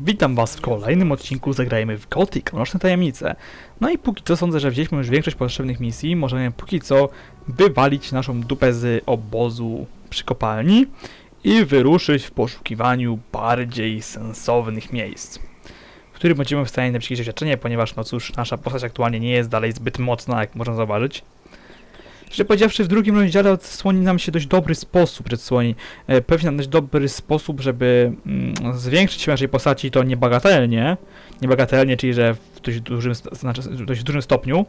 Witam was w kolejnym odcinku Zagrajmy w Gothic, Mroczne Tajemnice. No i póki co sądzę, że wzięliśmy już większość potrzebnych misji, możemy póki co wywalić naszą dupę z obozu przy kopalni i wyruszyć w poszukiwaniu bardziej sensownych miejsc, w których będziemy w stanie napisać doświadczenie, ponieważ no cóż, nasza postać aktualnie nie jest dalej zbyt mocna, jak można zauważyć. Szczerze powiedziawszy, w drugim rozdziale odsłoni nam się dość dobry sposób, przedsłoni e, pewnie nam dość dobry sposób, żeby mm, zwiększyć siłę naszej postaci, to niebagatelnie, niebagatelnie, czyli że w dość dużym, znaczy, dość dużym stopniu.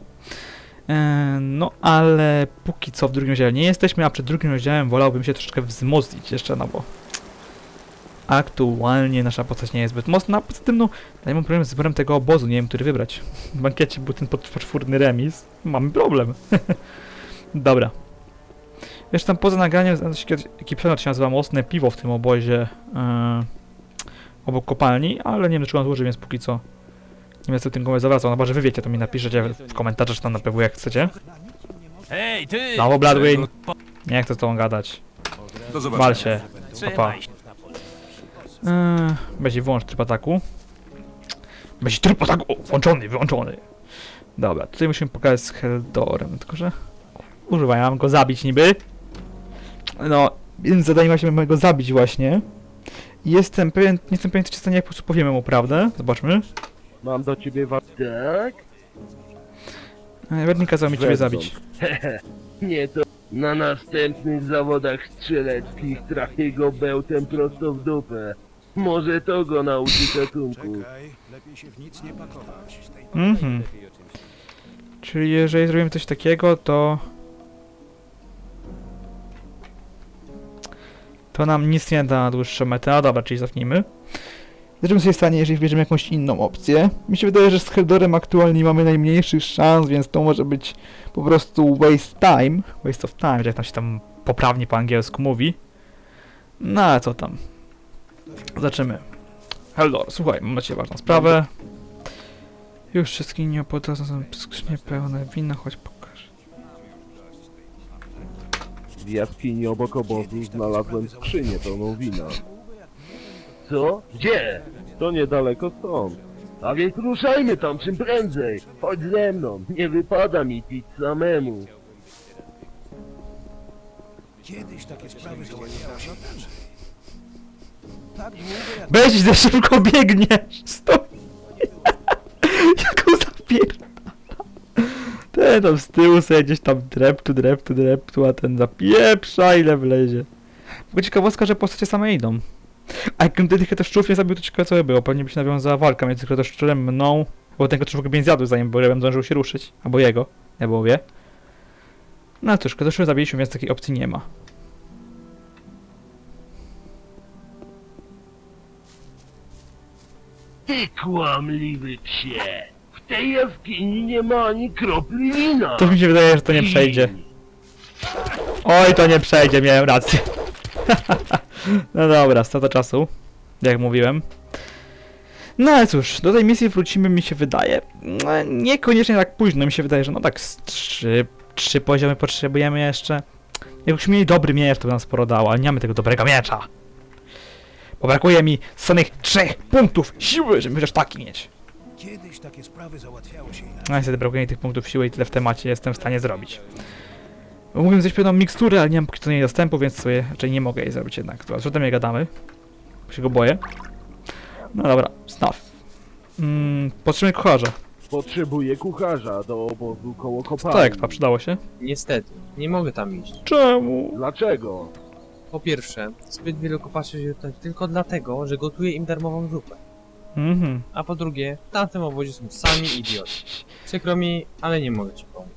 E, no ale póki co w drugim rozdziale nie jesteśmy, a przed drugim rozdziałem wolałbym się troszeczkę wzmocnić jeszcze, no bo aktualnie nasza postać nie jest zbyt mocna, a poza tym no, ja mam problem z wyborem tego obozu, nie wiem, który wybrać. W bankiecie był ten poczwórny remis, mamy problem. Dobra. Wiesz, tam poza nagraniem taki przedmiot, się nazywa Mocne Piwo w tym obozie e, obok kopalni, ale nie wiem, czy on dłuży, więc póki co nie będę tym komuś zawracał. No chyba, że wy wiecie, to mi napiszecie w komentarzach, czy tam na PW jak chcecie. Hej, ty! Znowu Bladwin! Nie chcę z tobą gadać. Do Wal się. Eee, będzie włącz tryb ataku. Będzie tryb ataku o, włączony, wyłączony. Dobra, tutaj musimy pokazać z Heldorem, tylko że... Używaj, mam go zabić niby. No, więc zadanie właśnie mamy go zabić właśnie. Jestem pewien, nie jestem pewien, czy w stanie jak po prostu powiemy mu prawdę. Zobaczmy. Mam do ciebie wa... Tak? Eee, Wednik kazał mi ciebie zabić. Nie to... Na następnych zawodach strzeleckich trafię go bełtem prosto w dupę. Może to go nauczy gatunku. Lepiej się w nic nie pakować. Mhm. Czyli jeżeli zrobimy coś takiego, to... To nam nic nie da na dłuższą metę. A dobra, czyli cofnijmy. Zobaczymy co się stanie, jeżeli wybierzemy jakąś inną opcję. Mi się wydaje, że z Heldorem aktualnie mamy najmniejszych szans, więc to może być po prostu waste time. Waste of time, jak tam się tam poprawnie po angielsku mówi. No ale co tam. Zaczynamy. Heldor, słuchaj, mam dla ciebie ważną sprawę. Już wszystkie nie opłacone są skrzynie pełne wina, choć pokaż. W jaskini obok obozu znalazłem skrzynię pełną wina. Co? Gdzie? To niedaleko stąd. A więc ruszajmy tam czym prędzej. Chodź ze mną. Nie wypada mi pić samemu. Kiedyś takie sprawy się inaczej. Tak długo jak Weź za szybko biegniesz! Stoi! Jak on zapierda! Ten tam z tyłu sobie gdzieś tam dreptu, dreptu, dreptu, a ten zapieprza ile wlezie. Tylko ciekawostka, że postacie same idą. A jak gdyby Kretoszczurów nie zabił, to ciekawe co by było. Pewnie by się nawiązała walka między Kretoszczurem, mną, bo ten Kretoszczur go zjadł zanim Borem zdążył się ruszyć. Albo jego, nie było wie. No cóż, Kretoszczur zabiliśmy, więc takiej opcji nie ma. Ty kłamliwy psie. Tej jaskini nie ma ani kropli wina. To mi się wydaje, że to nie przejdzie. Oj, to nie przejdzie, miałem rację. no dobra, strata czasu, jak mówiłem. No ale cóż, do tej misji wrócimy, mi się wydaje. No, niekoniecznie tak późno, mi się wydaje, że no tak z trzy, trzy poziomy potrzebujemy jeszcze. Jakbyśmy mieli dobry miecz, to by nam sporo dało, ale nie mamy tego dobrego miecza. Bo brakuje mi samych trzech punktów siły, żeby chociaż taki mieć. Kiedyś takie sprawy załatwiało się inaczej. No niestety brakuje mi tych punktów siły i tyle w temacie jestem w stanie zrobić. Mógłbym zrobić pewną miksturę, ale nie mam póki co jej dostępu, więc sobie raczej nie mogę jej zrobić jednak. Dobra, co tam gadamy? Bo się go boję. No dobra, staw. Mm, potrzebny kucharza. Potrzebuję kucharza do obozu koło kopalni. Tak, pa, przydało się. Niestety, nie mogę tam iść. Czemu? Dlaczego? Po pierwsze, zbyt wielu kopaczy się tutaj tylko dlatego, że gotuję im darmową zupę. Mhm. A po drugie, w tamtym obozie są sami idioci. Przykro mi, ale nie mogę ci pomóc.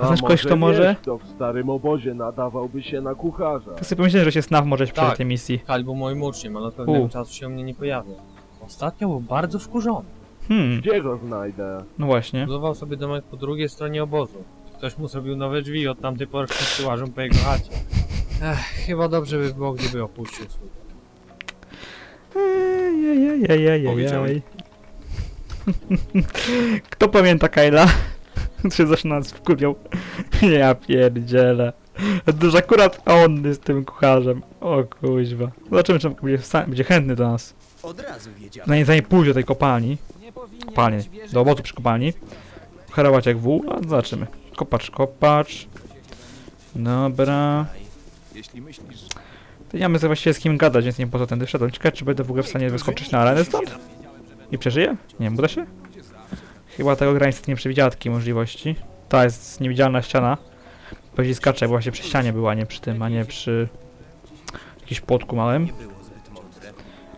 A znasz kogoś, kto może? wiesz, kto w starym obozie nadawałby się na kucharza. Tak sobie pomyślałem, że się snaf może przy Tak. tej misji. Kal był moim uczniem, ale od pewnego U. czasu się u mnie nie pojawia. Ostatnio był bardzo wkurzony. Hmm, Gdzie go znajdę? no właśnie. Budował sobie domek po drugiej stronie obozu. Ktoś mu zrobił nowe drzwi, od tamtej pory wszyscy łażą po jego chacie. Ech, chyba dobrze by było, gdyby opuścił swój dom. Powiedziałem. Kto pamięta Kyla? się zaczyna nas wkurwiał. Ja pierdzielę. To już akurat on jest tym kucharzem. O kuźwa. Zobaczymy, czy on będzie, będzie chętny do nas. Od razu wiedziałem. Zanim, zanim pójdzie do tej kopalni, kopalni, do obozu przy kopalni, harować jak wół, a zobaczymy. Kopacz, kopacz. Dobra. Jeśli myślisz, To nie mamy właściwie z kim gadać, więc nie po co tędy wszedłem. Ciekawe, czy będę w ogóle w stanie wyskoczyć na arenę stąd? I przeżyję? Nie wiem, uda się? Chyba tego gra niestety nie przewidziała takiej możliwości. Ta jest niewidzialna ściana. Pewnie skacze, bo właśnie przy ścianie była, nie przy tym, a nie przy jakimś płotku małym.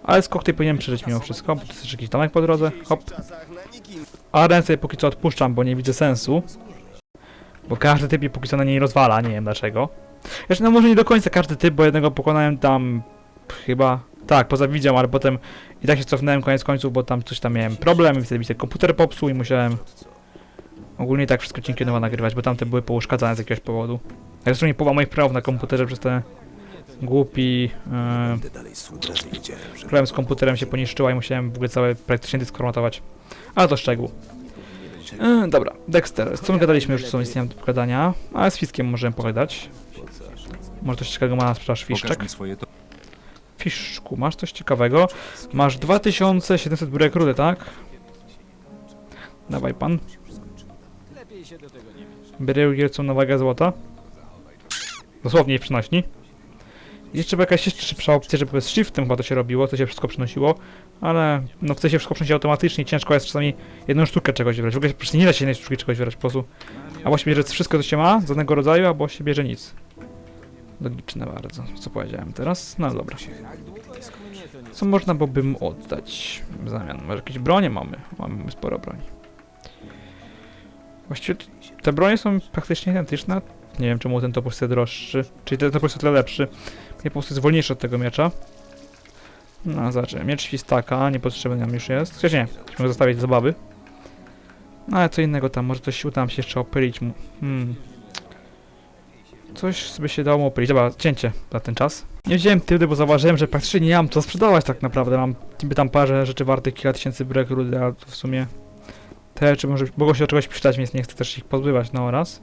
Ale skok tutaj powinienem przeżyć mimo wszystko, bo to jest jakiś domek po drodze. Hop. A ręce póki co odpuszczam, bo nie widzę sensu. Bo każdy typ je póki co na niej rozwala, nie wiem dlaczego. Jeszcze no może nie do końca każdy typ, bo jednego pokonałem tam chyba... Tak, poza widzią, ale potem i tak się cofnąłem koniec końców, bo tam coś tam miałem problem i wtedy mi się komputer popsuł i musiałem ogólnie tak wszystko dzięki nowo nagrywać, bo tamte były pouszkadzane z jakiegoś powodu. Zresztą nie połowa moich praw na komputerze przez ten głupi... Yy, problem z komputerem się poniszczyła i musiałem w ogóle cały praktycznie dysk formatować. Ale to szczegół. E, dobra, Dexter, co my gadaliśmy już, co nic nie mam do pogadania, ale z Fiskiem możemy pogadać. Może coś ciekawego ma na sprzedaż Pokaż Fiszczek? mi swoje to. Fiszczku, masz coś ciekawego? Masz 2700 burek rudy, tak? Dawaj pan. Bryłgier są na wagę złota. Dosłownie w przynośni. Jest trzeba jakaś jeszcze szybsza opcja, żeby z shiftem chyba to się robiło, to się wszystko przynosiło. Ale no chce się wszystko przynosić automatycznie, ciężko jest czasami jedną sztukę czegoś wybrać. W ogóle nie da się jednej sztuki czegoś wybrać po prostu. Albo się bierze wszystko, co się ma, z danego rodzaju, albo się bierze nic. Logiczne bardzo, co powiedziałem teraz. No dobra. Co można byłoby mu oddać w zamian? Może jakieś bronie mamy? Mamy sporo broni. Właściwie te bronie są praktycznie identyczne. Nie wiem czemu ten topór jest droższy. Czyli ten topór jest o tyle lepszy. Nie po prostu jest wolniejszy od tego miecza. No, zobaczymy. Miecz świstaka, niepotrzebny nam już jest. Chociaż nie, musimy zostawić zabawy. No ale co innego tam, może coś uda nam się jeszcze opylić mu. Hmm. Coś by się dało opylić. Dobra, cięcie na ten czas. Nie wziąłem tyldy, bo zauważyłem, że praktycznie nie mam co sprzedawać tak naprawdę. Mam niby tam parę rzeczy wartych kilka tysięcy brek rudy, ale to w sumie te rzeczy może mogą się do czegoś przydać, więc nie chcę też ich pozbywać na oraz.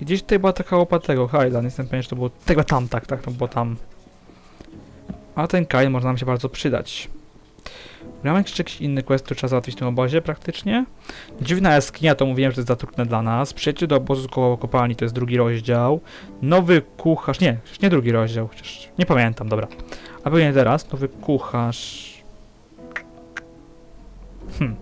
Gdzieś tutaj była taka łopa tego, Highland, jestem pewien, że to było tego tam, tak, tak, to było tam. A ten Kyle może nam się bardzo przydać. Mamy jeszcze jakiś inny quest, który trzeba załatwić w tym obozie praktycznie. Dziwna jaskinia, to mówiłem, że jest za trudne dla nas. Przyjedźcie do obozu koło kopalni, to jest drugi rozdział. Nowy kucharz, nie, nie drugi rozdział, chociaż nie pamiętam, dobra. A pewnie teraz, nowy kucharz. Hmm.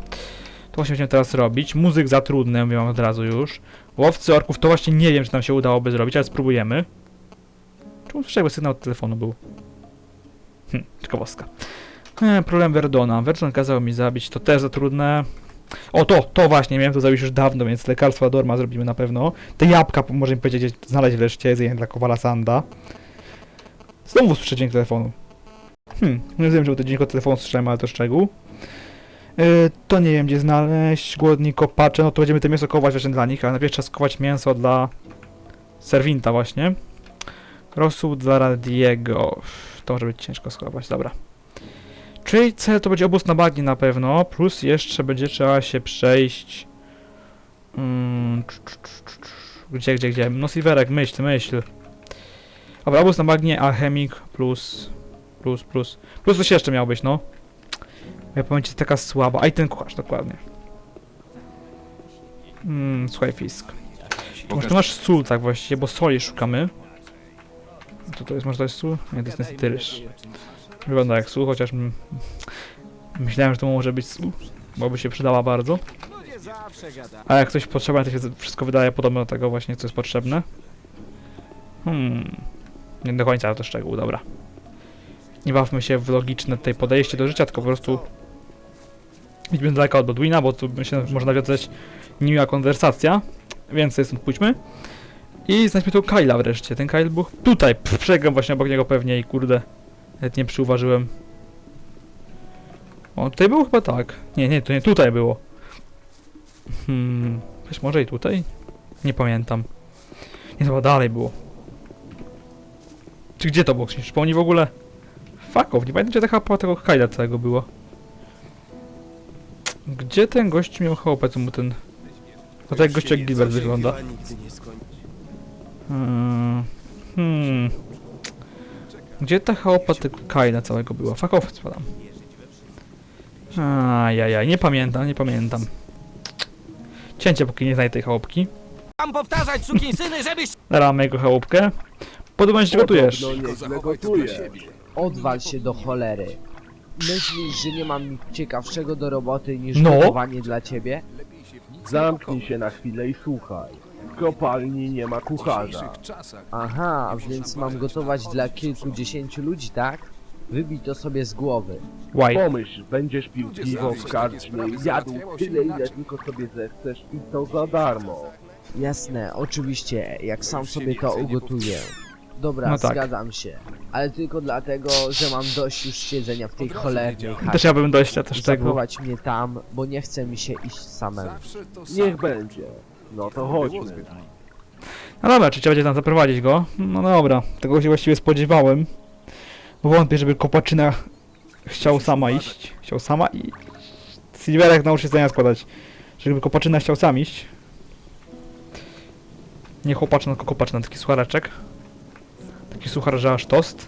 To właśnie będziemy teraz robić. Muzyk za trudny, mówię wam od razu już. Łowcy orków, to właśnie nie wiem, czy nam się udałoby zrobić, ale spróbujemy. Czemu słyszę, jakby sygnał od telefonu był? Hm, ciekawostka. E, problem Verdona. Verdon kazał mi zabić, to też za trudne. O, to, to właśnie, miałem to zrobić już dawno, więc lekarstwo Adorma zrobimy na pewno. Te jabłka, możemy powiedzieć, znaleźć wreszcie, jedzenie dla Kowala Sanda. Znowu słyszę dźwięk telefonu. Hmm, nie wiem, że to dźwięk od telefonu słyszałem, ale to szczegół. E, to nie wiem, gdzie znaleźć. Głodni kopacze, no to będziemy te mięso kować właśnie dla nich, ale najpierw trzeba skować mięso dla serwinta właśnie. Rosół dla Radiego. To może być ciężko schować, dobra. Czyli cel to będzie obóz na bagnie na pewno, plus jeszcze będzie trzeba się przejść... Mm, gdzie, gdzie, gdzie? No Silverek, myśl, myśl. Dobra, obóz na bagnie, alchemik, plus... Plus, plus. Plus coś jeszcze miał być, no. Ja pamięć jest taka słaba. A i ten kucharz, dokładnie. Hmm, słuchaj, Fisk. Może masz sól tak właściwie, bo soli szukamy. Co to jest? Może to jest sól? Nie, to jest niestety ryż. Wygląda jak sól, chociaż mm, myślałem, że to może być sól, bo by się przydała bardzo. A jak coś potrzebne, to się wszystko wydaje podobne do tego właśnie, co jest potrzebne. Hmm. Nie do końca to szczegół, dobra. Nie bawmy się w logiczne tutaj podejście do życia, tylko po prostu idźmy daleko od Bodwina, bo tu że może nawiązać niemiła konwersacja, więc sobie stąd pójdźmy. I znajdźmy tu Kyla wreszcie. Ten Kyle był tutaj. Przegram właśnie obok niego pewnie i kurde. Nawet nie przyuważyłem. O, tutaj był chyba tak. Nie, nie, to nie tutaj było. Hmm, być może i tutaj? Nie pamiętam. Nie, chyba dalej było. Czy gdzie to było? Czy przypomni w ogóle? Fuck off, nie pamiętam gdzie ta chapa tego Kyla całego było. Gdzie ten gość miał chałupę, co mu ten... A tak jak gość jak Gilbert wygląda. Skończy. Hmm. hmm. Gdzie ta chałupa tego Kaina całego była? Fuck off, spadam. Ajajaj, nie pamiętam, nie pamiętam. Cięcie, póki nie znajdę tej chałupki. Mam powtarzać, sukinsyny, żebyś... Jego chałupkę. Podobno się gotujesz. Odwal się do cholery. Myślisz, że nie mam nic ciekawszego do roboty niż No. gotowanie dla ciebie? Zamknij się na chwilę i słuchaj. W kopalni nie ma kucharza. Aha, więc mam gotować dla kilkudziesięciu ludzi, tak? Wybij to sobie z głowy. Why? Pomyśl, będziesz pił piwo w karczmie, jadł tyle ile tylko sobie zechcesz i to za darmo. Jasne, oczywiście, jak sam sobie to ugotuję. Dobra, No tak. zgadzam się. Ale tylko dlatego, że mam dość już siedzenia w tej cholernej Też chacie. ja bym dojścia też tego. Zaprowadź mnie tam, bo nie chce mi się iść samemu. Niech będzie. No to chodźmy. No dobra, czy trzeba będzie tam zaprowadzić go? No dobra, tego się właściwie spodziewałem. Bo wątpię, żeby kopaczyna chciał sama iść. Chciał sama i... Silverek nauczy się zdania składać. Żeby kopaczyna chciał sam iść. Nie chłopaczyna, tylko kopaczyna, taki suchareczek. Taki suchar, że aż tost.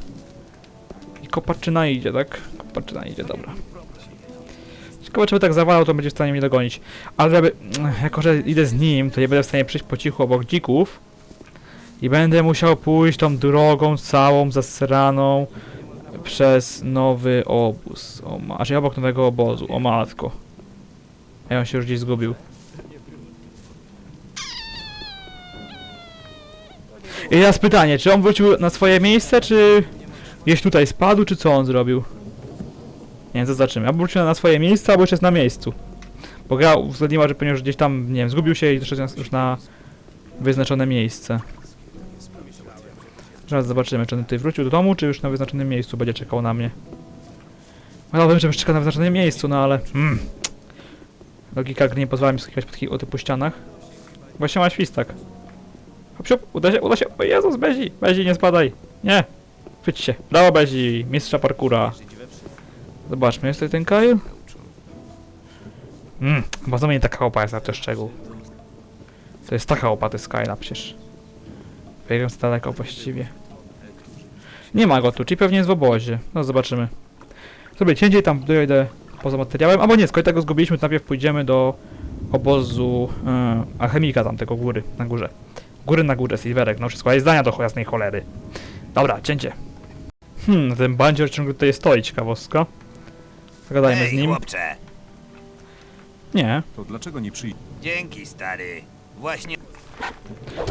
I kopaczyna idzie, tak? Kopaczyna idzie, dobra. Ciekawe, czy by tak zawalał, to będzie w stanie mnie dogonić. Ale żeby, jako że idę z nim, to nie będę w stanie przejść po cichu obok dzików. I będę musiał pójść tą drogą całą zasraną przez nowy obóz. O ma, obok nowego obozu. O matko. Ja on się już gdzieś zgubił. I teraz pytanie, czy on wrócił na swoje miejsce, czy gdzieś tutaj spadł, czy co on zrobił? Nie wiem, zobaczymy. Albo wrócił na swoje miejsce, albo już jest na miejscu. Bo gra uwzględniła, że pewnie już gdzieś tam, nie wiem, zgubił się i doszedł już na wyznaczone miejsce. Zaraz zobaczymy, czy on tutaj wrócił do domu, czy już na wyznaczonym miejscu będzie czekał na mnie. Wolałbym, żebyś czekał na wyznaczonym miejscu, no ale... Mm. Logika gry nie pozwala mi skakiwać po takich otypu ścianach. Właśnie ma świstak. Hop, siup, uda się, uda się. O Jezus, Bezi, Bezi, nie spadaj. Nie. Chwyć się. Brawo, Bezi, mistrza parkura. Zobaczmy, jest tutaj ten Kyle? Mmm, chyba znowu nie taka chałupa jest na to szczegół. To jest ta chałupa, to jest Kyla przecież. Biegam z daleko właściwie. Nie ma go tu, czyli pewnie jest w obozie. No zobaczymy. Sobie cięcie tam dojdę poza materiałem. Albo nie, skoro tego zgubiliśmy, to najpierw pójdziemy do obozu yy, alchemika tam tego góry, na górze. Góry na górze, Silverek, no wszystko, ale zdania do jasnej cholery. Dobra, cięcie. Hmm, ten bandzior ciągle tutaj stoi, ciekawostka. Zagadajmy z Hej, nim. chłopcze. Nie. To dlaczego nie przyjdzie? Dzięki, stary. Właśnie...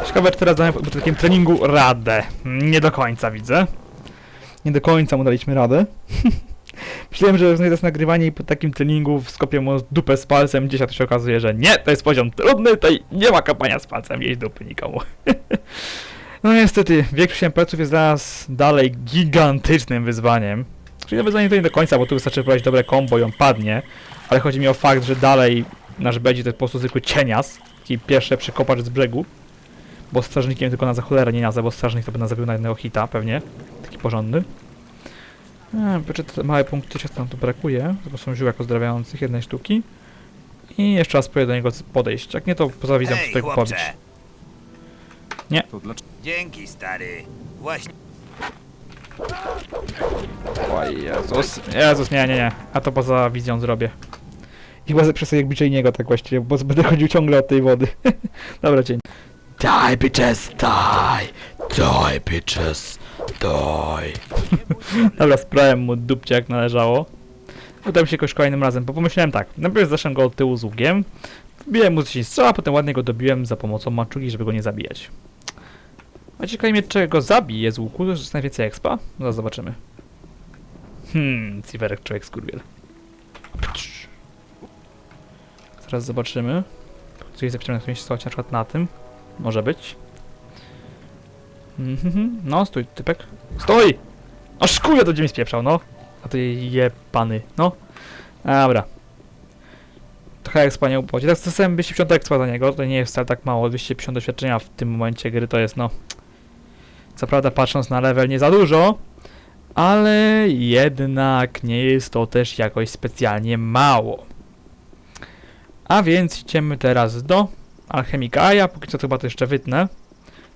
Ciekawe, czy teraz damy po takim treningu radę. Nie do końca widzę. Nie do końca mu daliśmy radę. Myślałem, że znajdę nagrywanie i po takim treningu wskopię mu dupę z palcem. Dzisiaj to się okazuje, że nie, to jest poziom trudny, tutaj nie ma kapania z palcem, jeść dupy nikomu. no niestety, większość NPC-ów jest dla nas dalej gigantycznym wyzwaniem. Czyli to wyzwanie to nie do końca, bo tu wystarczy wybrać dobre combo i on padnie. Ale chodzi mi o fakt, że dalej nasz Bedzi to jest po prostu zwykły cienias. Taki pierwszy przekopacz z brzegu. Bo strażnikiem tylko na za cholerę nie nazwę, bo strażnik to by nas zabił na jednego hita pewnie. Taki porządny. Eee, Wyczet te małe punkty się tam tu brakuje, bo są ziół jako zdrawiających jednej sztuki. I jeszcze raz próbuję do niego podejść. Jak nie, to poza wizją Hej, tutaj chłopcze. To dlaczego? Dzięki, stary. Właśnie... Oj, Jezus. Jezus, nie, nie, nie. A to poza wizją zrobię. I chyba sobie jak niego tak właściwie, bo będę chodził ciągle od tej wody. Dobra, dzień. Die, bitches, die! Die, bitches, die! Dobra, sprałem mu dupcie jak należało. Udałem się jakoś kolejnym razem, bo pomyślałem tak. Najpierw zeszłem go od tyłu z ługiem. Wbiłem mu 10 strzała, potem ładnie go dobiłem za pomocą maczugi, żeby go nie zabijać. A ciekawi mnie, czego zabije z łuku, to jest najwięcej expa. Zaraz zobaczymy. Hmm, Civerek człowiek skurwiel. Zaraz zobaczymy. Coś zapisane na którymś na przykład na tym. Może być. Mhm, no stój, typek. Stój! O szkuje to gdzie mi spieprzał, no. A to je pany, no. Dobra. Trochę expa nie upłaci. Tak stosem 250 expa za niego, to nie jest wcale tak mało. 250 doświadczenia w tym momencie gry to jest, no... Co prawda patrząc na level nie za dużo, ale jednak nie jest to też jakoś specjalnie mało. A więc idziemy teraz do alchemika, a ja póki co chyba to jeszcze wytnę.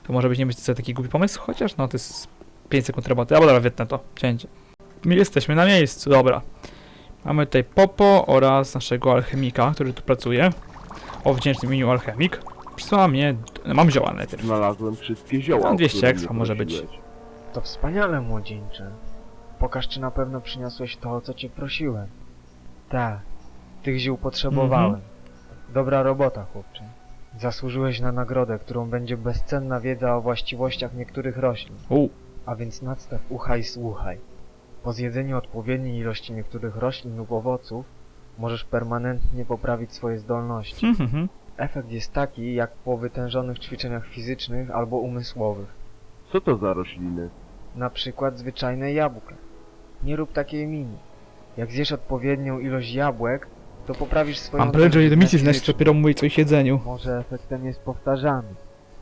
To może być nie być taki głupi pomysł, chociaż no to jest 5 sekund roboty, albo dobra, wytnę to, cięcie. My jesteśmy na miejscu, dobra. Mamy tutaj Popo oraz naszego alchemika, który tu pracuje. O wdzięcznym imieniu alchemik. Przysłała mnie... Mam zioła najpierw. Znalazłem wszystkie zioła, Tam o 200 które ekstra może być. To wspaniale, młodzieńcze. Pokaż, czy na pewno przyniosłeś to, o co cię prosiłem. Tak, tych ziół potrzebowałem. Mhm. Dobra robota, chłopcze. Zasłużyłeś na nagrodę, którą będzie bezcenna wiedza o właściwościach niektórych roślin. U, A więc nadstaw ucha i słuchaj. Po zjedzeniu odpowiedniej ilości niektórych roślin lub owoców możesz permanentnie poprawić swoje zdolności. mhm, mhm. Efekt jest taki, jak po wytężonych ćwiczeniach fizycznych albo umysłowych. Co to za rośliny? Na przykład zwyczajne jabłka. Nie rób takiej miny. Jak zjesz odpowiednią ilość jabłek, to poprawisz swoją... Mam prędzej tężyznę znać, fizyczną. dopiero o ich jedzeniu. Może efekt ten jest powtarzany.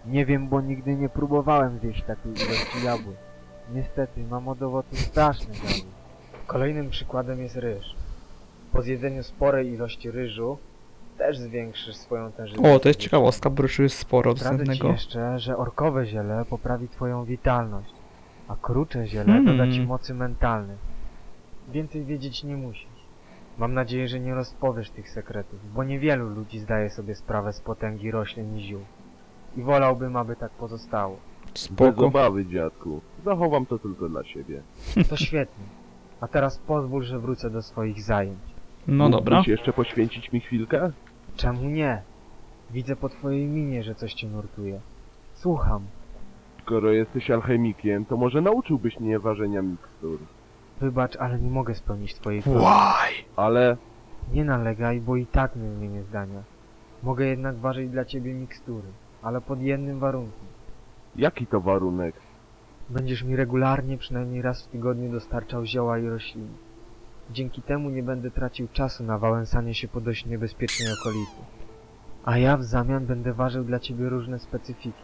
Nie wiem, bo nigdy nie próbowałem zjeść takiej ilości jabłek. Niestety, mam od owoców straszny zawód. Kolejnym przykładem jest ryż. Po zjedzeniu sporej ilości ryżu też zwiększysz swoją tężyznę. O, to jest ciekawostka, broszu jest sporo Zdradzę ci dostępnego. jeszcze, że orkowe ziele poprawi twoją witalność, a krucze ziele Hmm. doda ci mocy mentalnych. Więcej wiedzieć nie musisz. Mam nadzieję, że nie rozpowiesz tych sekretów, bo niewielu ludzi zdaje sobie sprawę z potęgi roślin i ziół. I wolałbym, aby tak pozostało. Bez Spoko. obawy, dziadku. Zachowam to tylko dla siebie. To świetnie. A teraz pozwól, że wrócę do swoich zajęć. No dobra. Mógłbyś jeszcze poświęcić mi chwilkę? Czemu nie? Widzę po twojej minie, że coś cię nurtuje. Słucham. Skoro jesteś alchemikiem, to może nauczyłbyś mnie ważenia mikstur. Wybacz, ale nie mogę spełnić twojej prośby. Why? Ale Nie nalegaj, bo i tak nie zmienię zdania. Mogę jednak ważyć dla ciebie mikstury, ale pod jednym warunkiem. jaki to warunek? Będziesz mi regularnie, przynajmniej raz w tygodniu dostarczał zioła i rośliny. Dzięki temu nie będę tracił czasu na wałęsanie się po dość niebezpiecznej okolicy. A ja w zamian będę ważył dla ciebie różne specyfiki.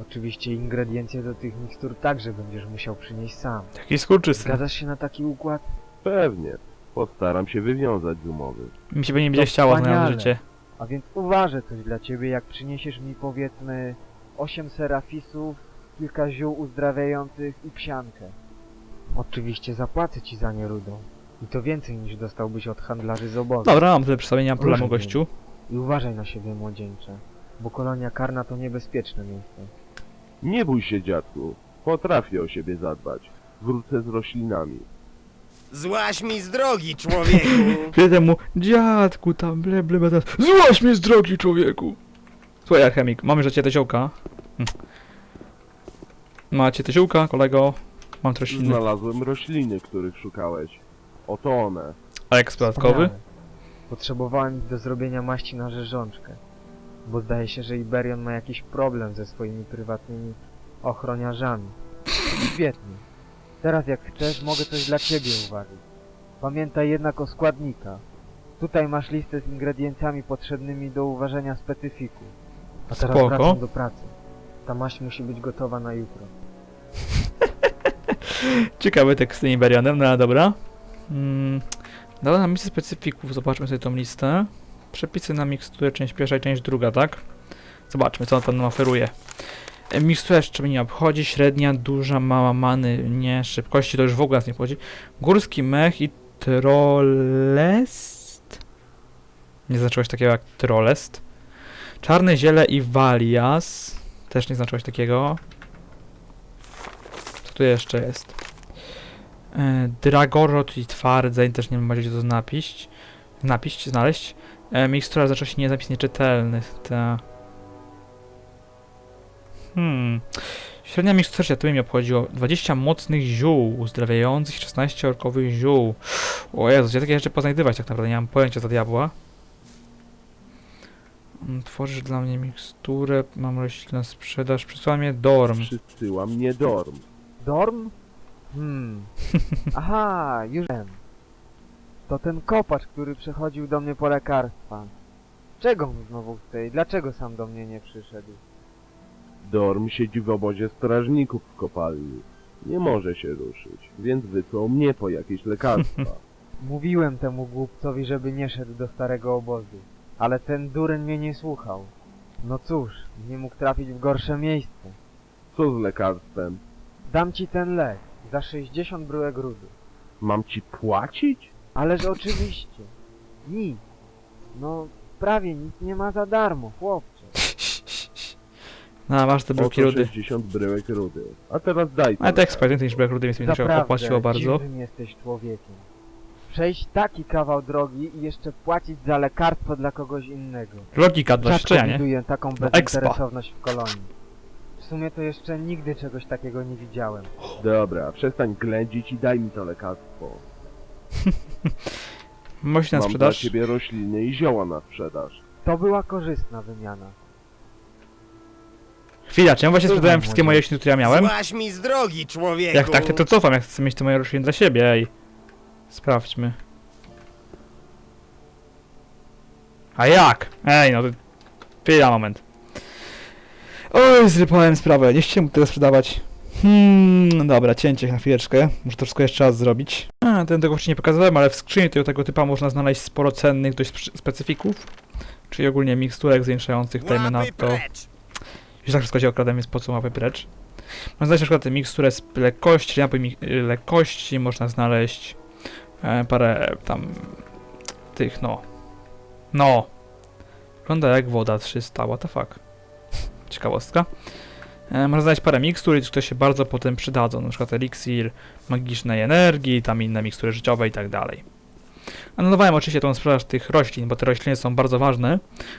Oczywiście ingrediencje do tych mikstur także będziesz musiał przynieść sam. Taki skurczysy. Zgadzasz się na taki układ? Pewnie. Postaram się wywiązać z umowy. Mi się by nie będzie chciało wspaniale. życie. A więc uważę coś dla ciebie, jak przyniesiesz mi powiedzmy 8 serafisów, kilka ziół uzdrawiających i psiankę. Oczywiście zapłacę ci za nie rudą. I to więcej niż dostałbyś od handlarzy z obozu. Dobra, mam tyle przedstawienia, nie mam problemu, Różnie. gościu. I uważaj na siebie, młodzieńcze. Bo kolonia karna to niebezpieczne miejsce. Nie bój się, dziadku. Potrafię o siebie zadbać. Wrócę z roślinami. Złaś mi z drogi, człowieku! Kiedy temu, dziadku, tam ble ble ble, teraz, złaś mnie z drogi, człowieku! Słuchaj, alchemik, mamy, że cię te ziołka. Hm. Macie te ziółka, kolego? Mam też inny. Znalazłem rośliny, których szukałeś. Oto one. A jak dodatkowy? Potrzebowałem ich do zrobienia maści na rzeżączkę. Bo zdaje się, że Iberion ma jakiś problem ze swoimi prywatnymi ochroniarzami. Świetnie. Teraz jak chcesz, mogę coś dla ciebie uważać. Pamiętaj jednak o składnikach. Tutaj masz listę z ingrediencjami potrzebnymi do uważenia specyfiku. A teraz Spoko. wracam do pracy. Ta maść musi być gotowa na jutro. Ciekawy tekst z tym Iberianem, no ale dobra. Mm, dała nam listę specyfików, zobaczmy sobie tą listę. Przepisy na miksturę, część pierwsza i część druga, tak? Zobaczmy, co tam nam oferuje. E, Mikstura jeszcze mnie nie obchodzi, średnia, duża, mała, many, nie, szybkości to już w ogóle nas nie obchodzi. Górski mech i trollest? Nie znaczyłeś takiego jak trollest. Czarne ziele i walias. Też nie znaczyłeś takiego. Co tu jeszcze jest? E, Dragorot i twardzeń, też nie wiem, możecie to napiść. Napiść, znaleźć. E, mikstura zaczęła się nie zapis nieczytelny. Ta. Hmm. Średnia mikstura się to by mi obchodziło. 20 mocnych ziół uzdrawiających, 16 orkowych ziół. O Jezus, gdzie takie rzeczy poznajdywać tak naprawdę, nie mam pojęcia za diabła. Mm, Tworzysz dla mnie miksturę, mam roślinę sprzedaż, przysłała mnie Dorm. Przysyła mnie Dorm. Dorm? Hmm. Aha, już wiem. To ten kopacz, który przychodził do mnie po lekarstwa. Czego mu znowu chce i dlaczego sam do mnie nie przyszedł? Dorm siedzi w obozie strażników w kopalni. Nie może się ruszyć, więc wysłał mnie po jakieś lekarstwa. Mówiłem temu głupcowi, żeby nie szedł do starego obozu. Ale ten dureń mnie nie słuchał. No cóż, nie mógł trafić w gorsze miejsce. Co z lekarstwem? Dam ci ten lek za 60 bryłek rudy. Mam ci płacić? Ależ oczywiście. Nic. No, prawie nic nie ma za darmo, chłopcze. No, masz te Oto rudy. 60 bryłek rudy. A teraz daj Ale to. tak sprawdzę, niż brak rudy, więc mi to się opłaciło bardzo. dziwnym jesteś człowiekiem. Przejść taki kawał drogi i jeszcze płacić za lekarstwo dla kogoś innego. Logika dla szczenia, nie? widuję taką expa. bezinteresowność w kolonii. W sumie to jeszcze nigdy czegoś takiego nie widziałem. Dobra, przestań ględzić i daj mi to lekarstwo. Mości na Mam dla sprzedaż. ciebie rośliny i zioła na sprzedaż. To była korzystna wymiana. Chwila, czy ja właśnie sprzedałem wszystkie moje rośliny, które ja miałem? Złaś mi z drogi, człowieku! Jak tak, to, to cofam, jak chcę mieć te moje rośliny dla siebie, ej. Sprawdźmy. A jak? Ej, no to... Chwila, moment. Oj, zrypałem sprawę, nie chciałem tego sprzedawać. Hmm, dobra, cięcie na chwileczkę. Muszę to wszystko jeszcze raz zrobić. A, ten tego jeszcze nie pokazałem, ale w skrzyni tego, tego typa można znaleźć sporo cennych dość sp- specyfików. Czyli ogólnie miksturek zwiększających, dajmy na Łapy to... Już tak wszystko się okradam, więc po co mapy precz? Można znaleźć na przykład miksturę z lekkości, napój lekkości, można znaleźć e, parę tam tych, no. No. Wygląda jak woda 300, what the fuck. Ciekawostka. E, można znaleźć parę mikstur, które się bardzo potem przydadzą, przykład eliksir magicznej energii, tam inne mikstury życiowe i tak dalej. Anulowałem oczywiście tą sprzedaż tych roślin, bo te rośliny są bardzo ważne,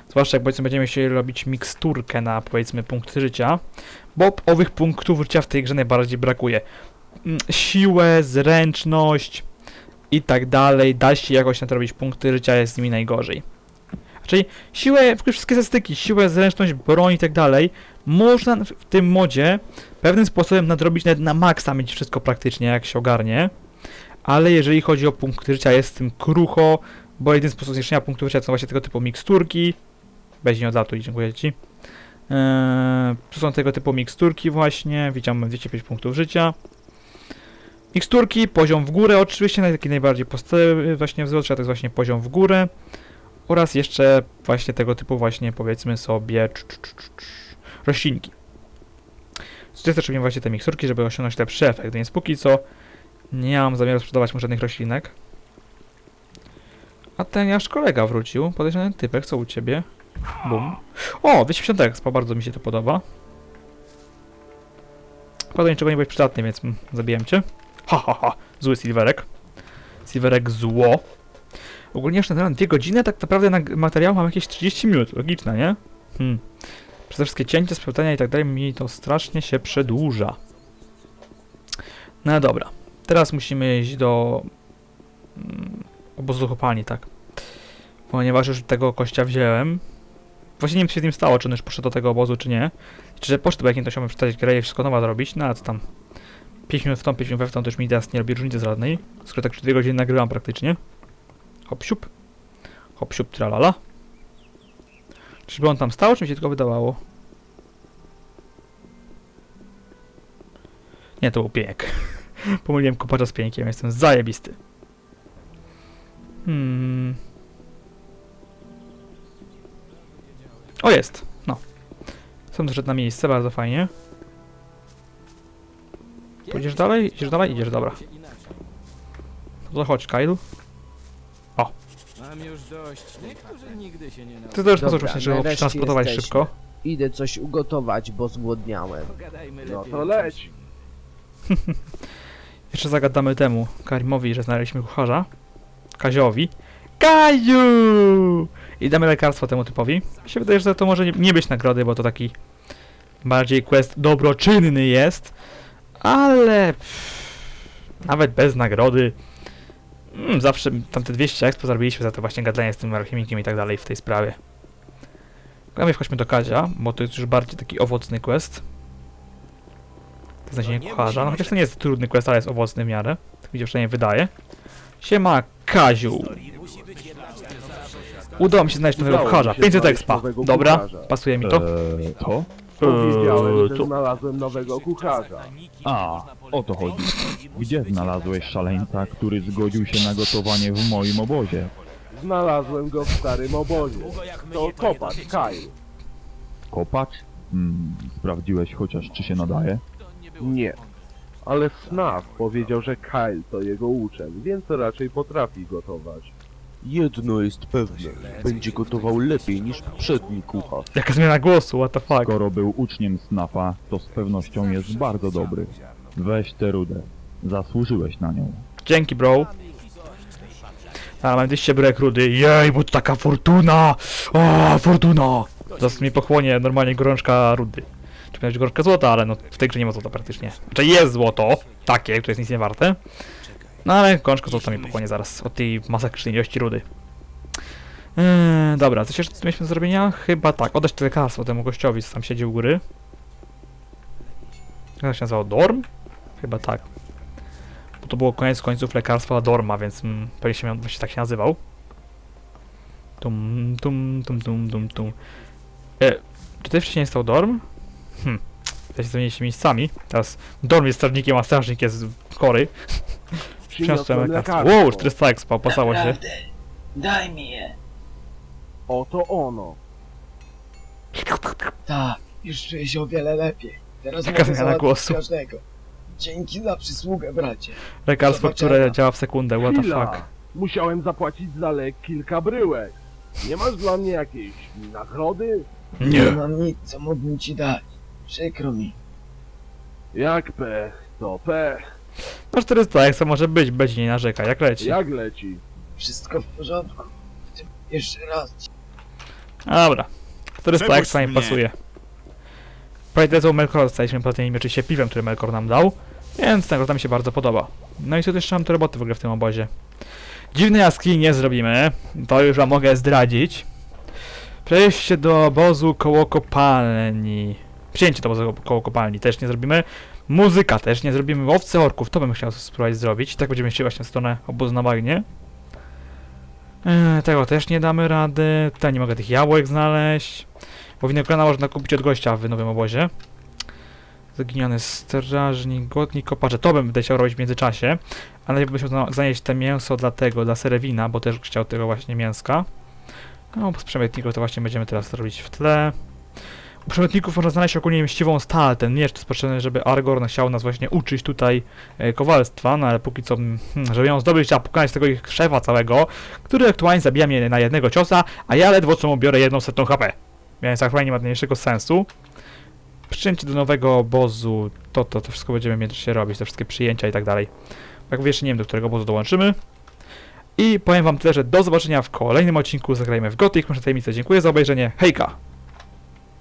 zwłaszcza jak powiedzmy będziemy chcieli robić miksturkę na powiedzmy punkty życia, bo owych punktów życia w tej grze najbardziej brakuje. Mm, Siłę, zręczność i tak dalej, da się jakoś na to robić punkty życia, jest z nimi najgorzej. Czyli siłę, wszystkie statystyki, siłę, zręczność, broń i tak dalej, można w tym modzie pewnym sposobem nadrobić nawet na maksa, mieć wszystko praktycznie, jak się ogarnie. Ale jeżeli chodzi o punkty życia, jest z tym krucho, bo jedyny sposób zniszczenia punktów życia to są właśnie tego typu miksturki. Weź nie odlatuj, dziękuję Ci. Eee, są tego typu miksturki właśnie, widziałem mam 205 punktów życia. Miksturki, poziom w górę oczywiście, taki najbardziej podstawowy właśnie wzrost, to jest właśnie poziom w górę. Oraz jeszcze właśnie tego typu właśnie powiedzmy sobie cz, cz, cz, cz, roślinki. Też robimy właśnie te miksturki, żeby osiągnąć lepszy efekt, więc póki co nie mam zamiaru sprzedawać mu żadnych roślinek. A ten nasz kolega wrócił, podejrzany typek, co u ciebie? Bum. O, 250 expo, bardzo mi się to podoba. Chyba niczego nie byłeś przydatny, więc mm, cię. Ha, ha, ha, zły Silverek. Silverek zło. Ogólnie jeszcze na dwie godziny, tak naprawdę na materiał mam jakieś 30 minut, logiczne, nie? Hmm. Przez te wszystkie cięcia, i tak dalej mi to strasznie się przedłuża. No dobra, teraz musimy iść do mm, obozu kopalni, tak. Ponieważ już tego kościa wziąłem. Właśnie nie wiem, co się z nim stało, czy on już poszedł do tego obozu, czy nie. Czy że poszedł, bo jak nie, to chciałbym przeczytać grę i wszystko nowa zrobić, no a co tam. 5 minut w tą, 5 minut w tą, to już mi teraz nie robi różnicy żadnej. Skoro tak już 2 godziny nagrywam praktycznie. Hop siup. Hop siup, tralala. Czyżby on tam stał, czy mi się tylko wydawało? Nie, to był pieniek. Pomyliłem kopacza z pienikiem, jestem zajebisty. Hmm. O, jest. No. Sam doszedł na miejsce, bardzo fajnie. Pójdziesz dalej? Idziesz dalej? Idziesz, dobra. No to chodź, Kyle. Już dość. Niektórzy nigdy się nie Ty sposób Dobra, właśnie, żeby nareszcie przetransportować jesteśmy. szybko. Idę coś ugotować, bo zgłodniałem. Pogadajmy No lepiej to leć. Jeszcze zagadamy temu Karimowi, że znaleźliśmy kucharza. Kaziowi. Kaziu! I damy lekarstwo temu typowi. Mi się wydaje, że to może nie, nie być nagrody, bo to taki bardziej quest dobroczynny jest. Ale pff, nawet bez nagrody mm, zawsze tamte 200 expo zarobiliśmy za to właśnie gadanie z tym alchemikiem i tak dalej w tej sprawie. Gramy wchodźmy do Kazia, bo to jest już bardziej taki owocny quest. Znalezienie kucharza. No chociaż to nie jest trudny quest, ale jest owocny w miarę. Tak mi się przynajmniej wydaje. Siema, Kaziu. Udało mi się znaleźć nowego kucharza. się 500 znaleźć expa. Dobra, pasuje mi to. Eee, co? Powiedziałem, Eee, że co? znalazłem nowego kucharza. A, o to chodzi. Gdzie znalazłeś szaleńca, który zgodził się na gotowanie w moim obozie? Znalazłem go w starym obozie. To kopacz, Kyle. Kopacz? Hmm, sprawdziłeś chociaż, czy się nadaje? Nie. Ale Snaf powiedział, że Kyle to jego uczeń, więc raczej potrafi gotować. Jedno jest pewne, będzie gotował lepiej niż poprzedni kucharz. Jaka zmiana głosu, what the fuck. Skoro był uczniem Snafa, to z pewnością jest bardzo dobry. Weź tę rudę. Zasłużyłeś na nią. Dzięki, bro. A, mam 200 brek rudy. Jej, bo to taka fortuna! O, fortuna! Zaraz mi pochłonie normalnie gorączka rudy. Czy miałeś gorączka złota, ale no w tej grze nie ma złota praktycznie. Znaczy jest złoto, takie, które jest nic nie warte. No ale gorączka złota mi pochłonie zaraz od tej masakrycznej ilości rudy. Eee, dobra, coś jeszcze mieliśmy do zrobienia? Chyba tak, oddać te lekarstwo temu gościowi, co tam siedzi u góry. Jak to się nazywało? Dorm? Chyba tak. Bo to było koniec końców lekarstwa Dorma, więc mm, pewnie się miał, właśnie tak się nazywał. Tum, tum, tum, tum, tum, tum. E, czy tutaj wcześniej nie stał Dorm? Hm. Tutaj się miejscami. Teraz Dorm jest strażnikiem, a strażnik jest chory. Przyniosłem lekarstwo. Wow, 400 expa, opłacało się. Daj mi je. Oto ono. Tak, już czuję się o wiele lepiej. Teraz Jaka mogę zmiana załatwić głosu. każdego. Dzięki za przysługę, bracie. Lekarstwo, które działa w sekundę, what the Chwila! fuck. Musiałem zapłacić za lek kilka bryłek. Nie masz dla mnie jakiejś nagrody? Nie mam nic, co mógłbym ci dać. Przykro mi. Jak pech, to pech. No 400 expa może być, będzie nie narzeka, jak leci. Jak leci? Wszystko w porządku. Jeszcze raz dobra. 400 Przepuść expa mi mnie. pasuje. Pamiętajcie, Melkor dostaliśmy płatnymi oczywiście piwem, który Melkor nam dał, więc nagroda mi się bardzo podoba. No i co tu jeszcze mam te roboty w ogóle w tym obozie. Dziwne jaskini nie zrobimy, to już wam mogę zdradzić. Przejście do obozu koło kopalni. Przyjęcie do obozu koło kopalni też nie zrobimy. Muzyka też nie zrobimy. Owce orków, to bym chciał spróbować zrobić. Tak będziemy szli właśnie w stronę obozu na bagnie. Eee, tego też nie damy rady. Tutaj nie mogę tych jabłek znaleźć. Bo winogrona można kupić od gościa w nowym obozie. Zaginiony strażnik, głodnik, koparze. To bym chciał robić w międzyczasie. Ale ja bym zna- zanieść te mięso dla tego, dla serewina, bo też chciał tego właśnie mięska. No, z przemytników to właśnie będziemy teraz robić w tle. U przemytników można znaleźć ogólnie mściwą stal. Ten miecz to jest potrzebny, żeby Argorn chciał nas właśnie uczyć tutaj e, kowalstwa, no ale póki co, mm, hmm, żeby ją zdobyć, trzeba pokonać tego ich szefa całego, który aktualnie zabija mnie na jednego ciosa, a ja ledwo co mu biorę jedną setną HP. Więc aktualnie nie ma najmniejszego sensu. Przyjęcie do nowego obozu, to, to, to wszystko będziemy mieć się robić, te wszystkie przyjęcia i tak dalej. Jak mówię, jeszcze nie wiem, do którego obozu dołączymy. I powiem wam tyle, że do zobaczenia w kolejnym odcinku Zagrajmy w Gothic. Muszę tajemnicę. Dziękuję za obejrzenie. Hejka!